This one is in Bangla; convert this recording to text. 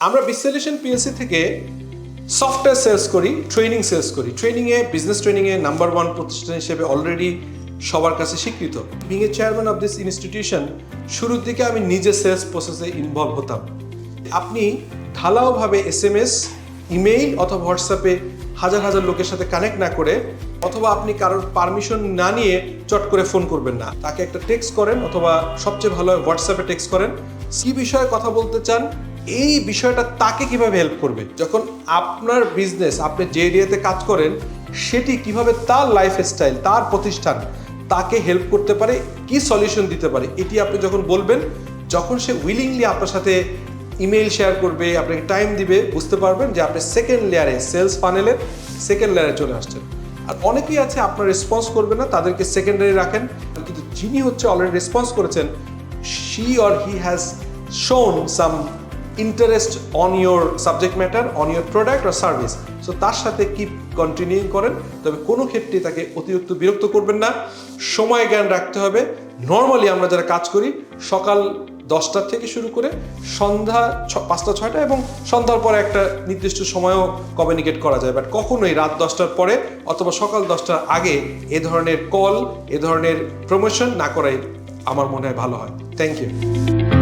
আমরা বিসলিউশন পিএলসি থেকে সফটওয়্যার সেলস করি ট্রেনিং সেলস করি। ট্রেনিংয়ে বিজনেস ট্রেনিংয়ে নাম্বার ওয়ান প্রতিষ্ঠান হিসেবে অলরেডি সবার কাছে স্বীকৃত। Being a chairman of this institution শুরুর দিকে আমি নিজে সেলস প্রসেসে ইনভলভ হতাম। আপনি ঢালাওভাবে এস এম এস ইমেইল অথবা হোয়াটসঅ্যাপে হাজার হাজার লোকের সাথে কানেক্ট না করে অথবা আপনি কারোর পারমিশন না নিয়ে চট করে ফোন করবেন না। তাকে একটা টেক্সট করেন অথবা সবচেয়ে ভালো হয় হোয়াটসঅ্যাপে টেক্সট করেন। কি বিষয়ে কথা বলতে চান? এই বিষয়টা তাকে কীভাবে হেল্প করবে? যখন আপনার বিজনেস আপনি যে এরিয়াতে কাজ করেন, সেটি কীভাবে তার লাইফ স্টাইল তার প্রতিষ্ঠান তাকে হেল্প করতে পারে, কি সলিউশন দিতে পারে, এটি আপনি যখন বলবেন, যখন সে উইলিংলি আপনার সাথে ইমেল শেয়ার করবে, আপনাকে টাইম দিবে, বুঝতে পারবেন যে আপনি সেকেন্ড লেয়ারে সেলস ফানেলের সেকেন্ড লেয়ারে চলে আসছেন। আর অনেকেই আছে আপনার রেসপন্স করবে না, তাদেরকে সেকেন্ডারি রাখেন, কিন্তু যিনি হচ্ছে অলরেডি রেসপন্স করেছেন she or he has shown some interest on your subject matter on your product or service so তার সাথে কিপ কন্টিনিউ করেন। তবে কোনো ক্ষেত্রে তাকে অতিরিক্ত বিরক্ত করবেন না। সময় জ্ঞান রাখতে হবে। নর্মালি আমরা যারা কাজ করি, সকাল দশটার থেকে শুরু করে সন্ধ্যা পাঁচটা, ছয়টা এবং সন্ধ্যার পরে একটা নির্দিষ্ট সময়ও কমিউনিকেট করা যায়। বাট কখনোই রাত দশটার পরে অথবা সকাল দশটার আগে এ ধরনের কল এ ধরনের প্রমোশন না করাই আমার মনে হয় ভালো হয়। Thank you